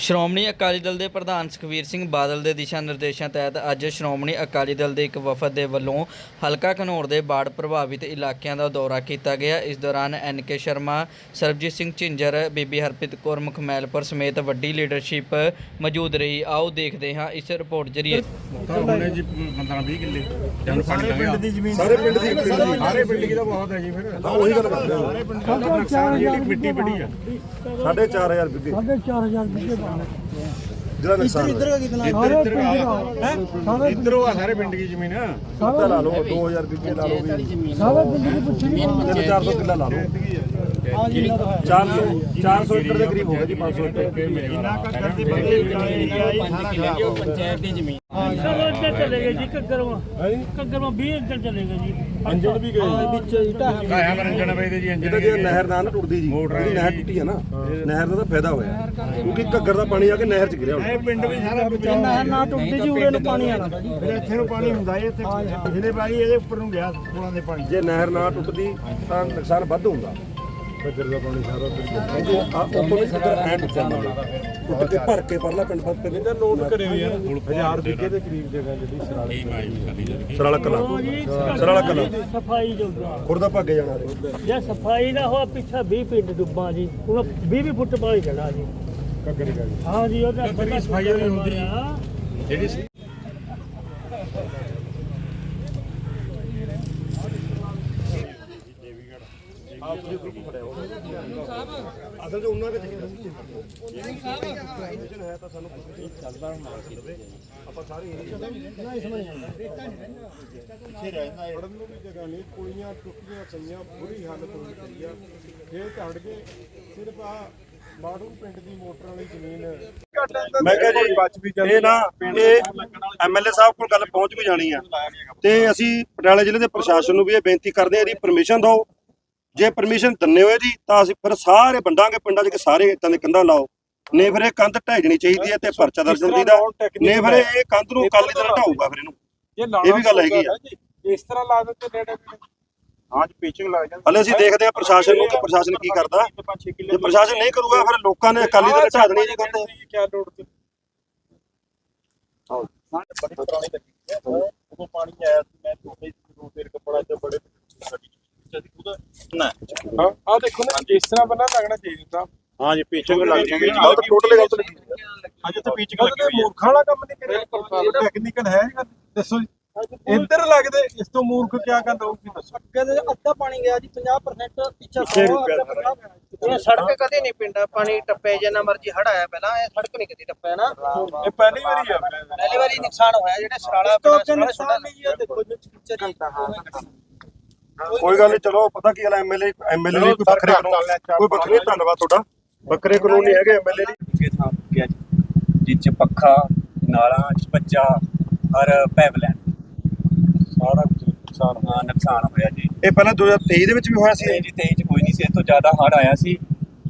ਸ਼੍ਰੋਮਣੀ ਅਕਾਲੀ ਦਲ ਦੇ ਪ੍ਰਧਾਨ ਸੁਖਵੀਰ ਸਿੰਘ ਬਾਦਲ ਦੇ ਦਿਸ਼ਾ ਨਿਰਦੇਸ਼ਾਂ ਤਹਿਤ ਅੱਜ ਸ਼੍ਰੋਮਣੀ ਅਕਾਲੀ ਦਲ ਦੇ ਇੱਕ ਵਫਦ ਦੇ ਵੱਲੋਂ ਹਲਕਾ ਘਨੌਰ ਦੇ ਬਾੜ ਪ੍ਰਭਾਵਿਤ ਇਲਾਕਿਆਂ ਦਾ ਦੌਰਾ ਕੀਤਾ ਗਿਆ। ਇਸ ਦੌਰਾਨ ਐਨ ਕੇ ਸ਼ਰਮਾ ਸਰਬਜੀਤ ਸਿੰਘ ਝਿੰਜਰ ਬੀਬੀ ਹਰਪ੍ਰੀਤ ਕੌਰ ਮੁਖਮੈਲਪੁਰ ਸਮੇਤ ਵੱਡੀ ਲੀਡਰਸ਼ਿਪ ਮੌਜੂਦ ਰਹੀ। ਆਓ ਦੇਖਦੇ ਹਾਂ ਇਸ ਰਿਪੋਰਟ ਜਰੀਏ। ਤਾਂ ਹੁਣੇ ਜੀ 15 20 ਕਿੱਲੇ। ਜਨ ਪਾਣੀ ਦਾ ਪਿੰਡ ਦੀ ਜ਼ਮੀਨ। ਸਾਰੇ ਪਿੰਡ ਦੀ ਪਿੰਡ ਦੀ ਸਾਰੇ ਪਿੰਡ ਦੀ ਤਾਂ ਬਹੁਤ ਹੈ ਜੀ ਫਿਰ। ਤਾਂ ਉਹੀ ਗੱਲ ਕਰਦੇ ਹਾਂ ਸਾਰੇ ਪਿੰਡ ਦਾ ਤਾਂ ਨੁਕਸਾਨ ਜਿਹੜੀ ਮਿੱਟੀ ਬੜੀ ਆ। ਸਾਢੇ 4000 ਬਿੱਗੇ ਸਾਢੇ 4000 ਬਿੱਗੇ ਪਾਣੀ ਜਿਹੜਾ ਨੁਕਸਾਨ ਹੋਇਆ। ਕਿਤਨਾ? ਇੱਧਰ ਇੱਧਰ ਆ। ਇੱਧਰੋਂ ਆ ਸਾਰੇ ਪਿੰਡ ਦੀ ਜ਼ਮੀਨ। ਕਿੱਲਾ ਲਾ ਲਓ 2000 ਬਿੱਗੇ ਲਾ ਲਓ ਵੀ। ਸਾਰੇ ਪਿੰਡ ਦੀ ਪੁੱਛੀ ਨਹੀਂ 400 ਕਿੱਲਾ ਲਾ ਲਓ। 400 400 ਏਕੜ ਦੇ ਕਰੀਬ ਹੋ ਗਿਆ ਜੀ 500 ਏਕੜ। ਇਹਨਾਂ ਘਰ ਦੀ ਬੰਦੇ ਸਾਰਾ ਪੰਚਾਇਤ ਦੀ ਜ਼ਮੀਨ ਸਭ ਇੱਧਰ ਚਲੇ ਗਏ ਜੀ ਕੱਗਰਵਾ ਕੱਗਰਵਾ 20 ਇੱਧਰ ਚਲੇ ਗਏ ਜੀ। ਅੰਜਣ ਵੀ ਗਏ। ਵਿੱਚ ਇਟਾ ਕਾਇਆ ਮਰੰਜਣ ਪਏ ਦੇ ਜੀ ਇਹਦਾ ਅੰਜਨ ਜੇ ਨਹਿਰ ਨਾ ਨਾ ਟੁੱਟਦੀ ਜੀ ਜਿਹੜੀ ਨਹਿਰ ਟੁੱਟੀ ਆ ਨਾ ਨਹਿਰ ਦਾ ਤਾਂ ਫਾਇਦਾ ਹੋਇਆ। ਕਿਉਂਕਿ ਘੱਗਰ ਦਾ ਪਾਣੀ ਆ ਕੇ ਨਹਿਰ ਚ ਗਿਰਿਆ ਹੁਣ। ਇਹ ਪਿੰਡ ਵੀ ਸਾਰਾ ਨਹਿਰ ਨਾ ਟੁੱਟਦੀ ਜੀ ਉਰੇ ਨੂੰ ਪਾਣੀ ਆਣਾ ਜੀ। ਫਿਰ ਇੱਥੇ ਨੂੰ ਪਾਣੀ ਹੁੰਦਾ ਇਹ ਇੱਥੇ। ਪਿਛਲੇ ਵਾਰੀ ਇਹਦੇ ਉੱਪਰ ਨੂੰ ਗਿਆ ਪੁਲਾਂ ਦੇ ਪਾਣੀ। ਜੇ ਨਹਿਰ ਨਾ ਟੁੱਟਦੀ ਤਾਂ ਨੁਕਸਾਨ ਵੱਧ ਹੁੰਦਾ ਘੱਗਰ ਦਾ ਪਾਣੀ ਸਾਰਾ ਉੱਧਰ ਆ ਉੱਪਰ ਵੀ ਘੱਗਰ ਐਂ ਟੁੱਟਿਆ ਮਾਰਦਾ ਉੱਪਰ ਕੇ ਭਰ ਕੇ ਪਰਲਾ ਪਿੰਡ ਫਸ ਪਏ ਨੇ। ਨੋਟ ਕਰੇ ਹੋਏ ਆ। 1000 ਬਿੱਗੇ ਦੇ ਕਰੀਬ ਜਗ੍ਹਾ ਜਿਹੜੀ ਸਰਾਲਾ ਸਰਾਲਾ ਕਲਾ। ਸਰਾਲਾ ਕਲਾ। ਸਫ਼ਾਈ ਜੋਗਾ ਖੁਰਦਾ ਭਾਗੇ ਜਾਣਾ ਜੇ ਸਫ਼ਾਈ ਨਾ ਹੋ ਪਿੱਛਾ 20 ਪਿੰਡ ਡੁੱਬਾ ਜੀ। ਉਹ 20 20 ਫੁੱਟ ਪਾਣੀ ਚੜਾ ਜੀ। ਹਾਂ ਜੀ ਉਹ ਤਾਂ ਘੱਗਰ ਦੀ ਸਫ਼ਾਈ ਨਹੀਂ ਹੁੰਦੀ। ਜਿਹੜੀ ਅਸਲ 'ਚ ਉਹਨਾਂ ਕੇ ਚਾਹੀਦਾ ਹੈ ਤਾਂ ਸਾਨੂੰ ਚੱਲਦਾ ਆਪਾਂ ਸਾਰੇ ਪੜਨ ਨੂੰ ਵੀ ਜਗ੍ਹਾ ਨਹੀਂ ਕੁੜੀਆਂ ਟੁੱਟੀਆਂ ਪਈਆਂ ਬੁਰੀ ਹਾਲਤ ਹੋਈ ਪਈ ਆ ਖੇਤ ਹਟ ਗਏ ਸਿਰਫ ਆ ਮਾੜੂ ਪਿੰਡ ਦੀ ਮੋਟਰ ਵਾਲੀ ਜ਼ਮੀਨ ਮੈਂ ਕਿਹਾ ਜੀ, ਇਹ ਨਾ, ਇਹ ਐਮਐਲਏ ਸਾਹਿਬ ਕੋਲ ਗੱਲ ਪਹੁੰਚ ਵੀ ਜਾਣੀ ਆ। ਤੇ ਅਸੀਂ ਪਟਿਆਲਾ ਜ਼ਿਲ੍ਹੇ ਦੇ ਪ੍ਰਸ਼ਾਸਨ ਨੂੰ ਵੀ ਇਹ ਬੇਨਤੀ ਕਰਦੇ ਆ ਇਹਦੀ ਪਰਮਿਸ਼ਨ ਦਿਓ। ਜੇ ਪਰਮਿਸ਼ਨ ਦਿੰਨੇ ਹੋਏ ਦੀ ਤਾਂ ਅਸੀਂ ਫਿਰ ਸਾਰੇ ਵੰਡਾਂਗੇ ਪਿੰਡਾਂ 'ਚ ਕਿ ਸਾਰੇ ਇਦਾਂ ਦੇ ਕੰਧਾਂ ਲਾਓ। ਫਿਰ ਇਹ ਕੰਧ ਢਹਿ ਜਾਣੀ ਚਾਹੀਦੀ ਹੈ ਤੇ ਪਰਚਾ ਦਰਜ ਹੋਣੀ ਦਾ। ਫਿਰ ਇਹ ਕੰਧ ਨੂੰ ਅਕਾਲੀ ਦਲ ਢਾਊਗਾ ਫਿਰ ਇਹਨੂੰ। ਇਹ ਵੀ ਗੱਲ ਹੈਗੀ ਆ। ਇਸ ਤਰ੍ਹਾਂ ਲਾ ਦਿੱਤੇ ਨੇੜੇ ਹਾਂ ਜੀ ਪੀਚਿੰਗ ਲੱਗ ਜਾਂਦੀ। ਹਲੇ ਅਸੀਂ ਦੇਖਦੇ ਆ ਪ੍ਰਸ਼ਾਸਨ ਨੂੰ ਕਿ ਪ੍ਰਸ਼ਾਸਨ ਕੀ ਕਰਦਾ। ਜੇ ਪ੍ਰਸ਼ਾਸਨ ਨਹੀਂ ਕਰੂਗਾ ਫਿਰ ਲੋਕਾਂ ਨੇ ਅਕਾਲੀ ਦਲ ਢਾਹ ਦੇਣੀ ਜੀ ਕੰਧ ਕੀ ਲੋੜ ਤੇ ਹਾਂ ਬੜੀ ਪੁਰਾਣੀ ਲੱਗੀ ਹੈ ਉਦੋਂ ਪਾਣੀ ਆਇਆ ਸੀ ਮੈਂ ਛੋਟੇ ਸੀ ਦੋ ਤੇਰ ਕੱਪੜਾ ਤੇ ਬੜੇ ਨਾ ਹਾਂ ਆ ਦੇਖੋ ਨਾ ਇਸ ਤਰ੍ਹਾਂ ਬੰਨਾ ਲੱਗਣਾ ਚਾਹੀਦਾ ਹਾਂ ਜੀ ਪੀਚਿੰਗ ਲੱਗ ਹੈ ਗੱਲ ਤਾਂ ਟੋਟਲੀ ਗਲਤ ਲਿਖੀ ਹੈ ਅੱਜ ਤਾਂ ਪੀਚਿੰਗ ਲੱਗੀ ਹੋਈ ਹੈ ਮੂਰਖਾਂ ਵਾਲਾ ਕੰਮ ਨਹੀਂ ਕਰਿਆ। ਟੈਕਨੀਕਲ ਹੈ ਇਹ ਗੱਲ? ਦੱਸੋ ਜੀ। ਇੱਧਰ ਲੱਗਦੇ ਇਸ ਤੋਂ ਮੂਰਖ ਕੀ ਕਰਦਾ ਹੋਊਗੀ? ਦੱਸੋ ਅੱਗੇ ਦੇ ਅੱਧਾ ਪਾਣੀ ਗਿਆ ਜੀ 50% ਪਿੱਛੇ ਪਿੱਛੇ 100 ਰੁਕਿਆ ਅੱਧਾ ਪੰਜਾਹ। ਇਹ ਸੜਕ ਕਦੇ ਨਹੀਂ ਪਿੰਡਾ ਪਾਣੀ ਟੱਪੇ ਜਿੰਨਾ ਮਰਜ਼ੀ ਹੜ ਆਇਆ ਪਹਿਲਾਂ ਇਹ ਸੜਕ ਨਹੀਂ ਕਦੀ ਟੱਪਿਆ ਨਾ। ਇਹ ਪਹਿਲੀ ਵਾਰੀ ਆ। ਪਹਿਲੀ ਵਾਰੀ ਨੁਕਸਾਨ ਹੋਇਆ ਜਿਹੜੇ ਸਰਾਲਾ ਤੋਂ ਪਿੰਡ ਸਰਾਲਾ ਨੁਕਸਾਨ ਨਹੀਂ ਹੈ ਦੇਖੋ ਜੀ ਪਿੱਛੇ ਕੋਈ ਗੱਲ ਨਹੀਂ ਚਲੋ ਪਤਾ ਕੀ ਗੱਲ ਐਮਐਲਏ ਐਮਐਲਏ ਲਈ ਕੋਈ ਵੱਖਰੇ ਕੋਈ ਵੱਖਰੇ ਧੰਨਵਾਦ। ਤੁਹਾਡਾ। ਵੱਖਰੇ ਕਾਨੂੰਨ ਨਹੀਂ ਹੈਗੇ ਐਮਐਲਏ ਲਈ। ਥਾਂ ਗਿਆ ਜੀ। ਜਿਹ ਚ ਪੱਖਾ ਨਾਲਾਂ ਬੱਚਾ ਔਰ ਪਾਈਪਲਾਈਨ ਸਾਰਾ ਨੁਕਸਾਨ ਨੁਕਸਾਨ ਹੋਇਆ ਜੀ। ਇਹ ਪਹਿਲਾਂ 2023 ਦੇ ਵਿੱਚ ਵੀ ਹੋਇਆ ਸੀ। ਜੀ 23 ਚ ਕੋਈ ਨਹੀਂ ਸੀ ਇਹ ਤੋਂ ਜ਼ਿਆਦਾ ਹੜ ਆਇਆ ਸੀ।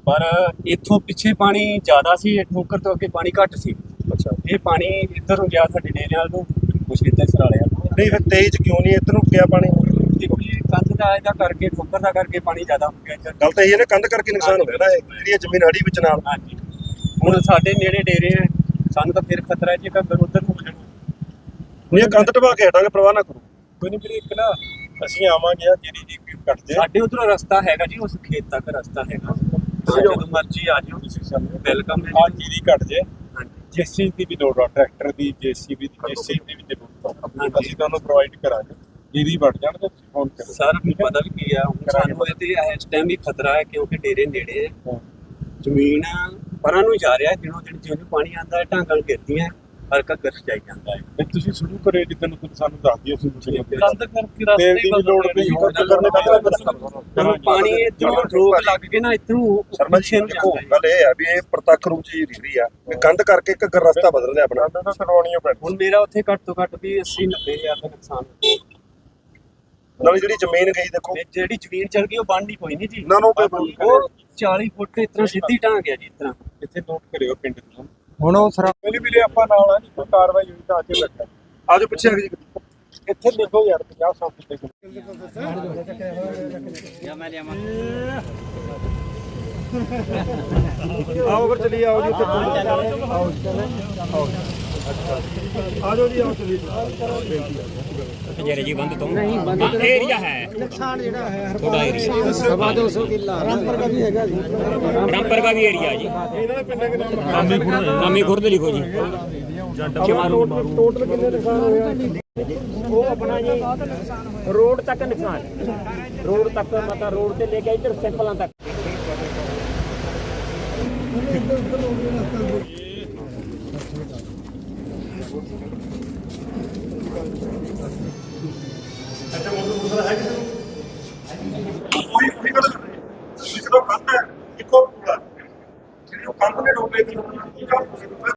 ਪਰ ਇੱਥੋਂ ਪਿੱਛੇ ਪਾਣੀ ਜ਼ਿਆਦਾ ਸੀ ਇਹ ਠੋਕਰ ਤੋਂ ਅੱਗੇ ਪਾਣੀ ਘੱਟ ਸੀ। ਅੱਛਾ। ਇਹ ਪਾਣੀ ਇੱਧਰ ਨੂੰ ਗਿਆ ਸਾਡੇ ਡੇਰੇ ਵਾਲ ਨੂੰ ਕੁਛ ਇੱਧਰ ਸਰਾਲੇ ਨਹੀਂ ਫਿਰ 23 ਚ ਕਿਉਂ ਨਹੀਂ ਇੱਧਰ ਨੂੰ ਗਿਆ ਪਾਣੀ? ਦੇਖੋ ਜੀ ਕੰਧ ਦਾ ਇਹਦਾ ਕਰਕੇ ਠੋਕਰ ਦਾ ਕਰਕੇ ਪਾਣੀ ਜ਼ਿਆਦਾ ਹੋ ਗਿਆ ਇੱਧਰ। ਗੱਲ ਤਾਂ ਇਹ ਹੈ ਨਾ ਕੰਧ ਕਰਕੇ ਨੁਕਸਾਨ ਹੋਇਆ ਨਾ ਇਹ ਜਿਹੜੀ ਇਹ ਜ਼ਮੀਨ ਹੜੀ ਵਿੱਚ ਨਾਲ। ਹਾਂਜੀ। ਹੁਣ ਸਾਡੇ ਨੇੜੇ ਡੇਰੇ ਹੈ ਸਾਨੂੰ ਤਾਂ ਫਿਰ ਖਤਰਾ ਹੈ ਜੀ ਅਗਰ ਉੱਧਰ ਨੂੰ ਹੋ ਜਾਣਾ। ਨਹੀਂ ਇਹ ਕੰਧ ਢਵਾ ਕੇ ਹਟਾਂਗੇ ਪ੍ਰਵਾਹ ਨਾ ਕਰੋ। ਕੋਈ ਨਹੀਂ ਵੀਰੇ ਇੱਕ ਨਾ ਅਸੀਂ ਆਵਾਂਗੇ ਆ ਜਿਹੜੀ ਜੀ ਵੀ ਕੱਟਦੇ ਸਾਡੇ ਉਧਰੋਂ ਰਸਤਾ ਹੈਗਾ ਜੀ ਉਸ ਖੇਤ ਤੱਕ ਰਸਤਾ ਹੈਗਾ। ਤੁਸੀਂ ਜਦੋਂ ਮਰਜ਼ੀ ਆ ਜਾਓ ਤੁਸੀਂ ਸਾਨੂੰ ਵੈਲਕਮ ਹੈ। ਆ ਜਿਹੜੀ ਕੱਟ ਜੇ। ਹਾਂਜੀ। ਜਿਸ ਚੀਜ਼ ਦੀ ਵੀ ਲੋੜ ਆ ਟਰੈਕਟਰ ਦੀ ਜੀਸੀਬੀ ਦੀ ਜਿਸ ਚੀਜ਼ ਦੀ ਵੀ ਜ਼ਰੂਰਤ ਆ। ਅਸੀਂ ਤੁਹਾਨੂੰ ਪ੍ਰੋਵਾਈਡ ਕਰਾਂਗੇ। ਜਿਹਦੀ ਵੱਟ ਜਾਣ ਤੇ ਤੁਸੀਂ? ਫੋਨ ਕਰੋ ਸਰ ਪਤਾ ਵੀ ਕੀ ਆ ਹੁਣ ਸਾਨੂੰ ਇਹ ਤੇ ਇਸ ਟਾਈਮ ਵੀ ਖਤਰਾ ਹੈ ਕਿਉਂਕਿ ਡੇਰੇ ਨੇੜੇ ਹੈ। ਜ਼ਮੀਨ ਪਰਾਂ ਨੂੰ ਜਾ ਰਿਹਾ ਜਿਹਨੂੰ ਜਿਹੜੀ ਜਿਹਨੂੰ ਪਾਣੀ ਆਂਦਾ ਹੈ ਢਾਂਗਾਂ ਗਿਰਦੀਆਂ ਹਰ ਘੱਗਰ ਜਾਈ ਜਾਂਦਾ ਹੈ। ਤੇ ਤੁਸੀਂ ਸ਼ੁਰੂ ਕਰੇ ਜਿੱਦਾਂ ਤੁਸੀਂ ਸਾਨੂੰ ਦੱਸ ਦਿਓ ਅਸੀਂ ਪੁੱਛੀਏ ਕੰਧ ਕਰਕੇ ਤੇਲ ਦੀ ਲੋੜ ਨਹੀਂ ਕੰਧ ਕਰਨੇ ਜਦੋਂ ਪਾਣੀ ਇਧਰੋਂ ਰੋਕ ਲੱਗ ਕੇ ਨਾ ਇਧਰੋਂ ਸ਼ਰਮਾ ਜੀ ਦੇਖੋ ਗੱਲ ਇਹ ਆ ਵੀ ਇਹ ਪ੍ਰਤੱਖ ਰੂਪ ਚ ਹੀ ਰਹੀ ਆ। ਵੀ ਕੰਧ ਕਰਕੇ ਇੱਕ ਰਸਤਾ ਬਦਲ ਲਿਆ ਆਪਣਾ। ਤਾਂ ਪੈਣ। ਹੁਣ ਮੇਰਾ ਉੱਥੇ ਘੱਟ ਤੋਂ ਘੱਟ ਵੀ 80 90 ਹਜ਼ਾਰ ਦਾ ਨੁਕਸਾਨ। ਹੋਇਆ। ਨਾਲ ਜਿਹੜੀ ਜ਼ਮੀਨ ਗਈ ਦੇਖੋ। ਤੇ ਜਿਹੜੀ ਜ਼ਮੀਨ ਚਲ ਗਈ ਉਹ ਬਣਨੀ ਕੋਈ ਨਹੀਂ ਜੀ। ਨਾ ਨਾ ਕੋਈ ਉਹ 40 ਫੁੱਟ ਇਸ ਤਰ੍ਹਾਂ ਸਿੱਧੀ ਢਾਂਗ ਗਿਆ ਜੀ ਇਸ ਤਰ੍ਹਾਂ। ਇੱਥੇ ਨੋਟ ਕਰਿਓ ਪਿੰਡ ਨੂੰ ਹੁਣ ਉਹ ਸਰਾ ਪਹਿਲੀ ਵੀਰੇ ਆਪਾਂ ਨਾਲ ਆ ਜੀ ਕੋਈ ਕਾਰਵਾਈ ਹੋਈ ਤਾਂ ਅੱਜ ਲੱਗਾ। ਆਜੋ ਪਿੱਛੇ ਆ ਜੀ। ਇੱਥੇ ਦੇਖੋ ਯਾਰ 50 100 ਫੁੱਟ ਦੇ ਜਾਂ ਮੈਂ ਲਿਆਵਾਂ ਆਓ ਫਿਰ ਚਲੀ ਆਓ ਜੀ ਉੱਥੇ ਆਓ ਆਓ। ਆ ਜਾਓ ਜੀ ਆਓ ਚਲੀ ਜਰੇ ਜੀ ਬੰਦ ਤੋਂ। ਨਹੀਂ ਬੰਦ ਏਰੀਆ ਹੈ। ਨੁਕਸਾਨ ਜਿਹੜਾ ਹੈ ਥੋੜਾ ਏਰੀਆ ਸਵਾ 200 ਕਿੱਲਾ। ਰਾਮਪੁਰ ਦਾ ਵੀ ਹੈਗਾ ਜੀ। ਰਾਮਪਰ ਦਾ ਵੀ ਏਰੀਆ ਜੀ। ਇਹਨਾਂ ਦੇ ਪਿੰਡਾਂ ਕਿੰਨਾ ਕਾਮੀ ਖੁਰਦ ਲਿਖੋ ਜੀ। ਟੋਟਲ ਕਿੰਨੇ ਨੁਕਸਾਨ ਹੋਇਆ ਉਹ ਆਪਣਾ ਜੀ ਰੋਡ ਤੱਕ ਨੁਕਸਾਨ। ਰੋਡ ਤੱਕ ਮਤਲਬ ਰੋਡ ਤੇ ਲੈ ਕੇ ਇੱਧਰ ਸਿੰਪਲਾਂ ਤੱਕ। Спасибо.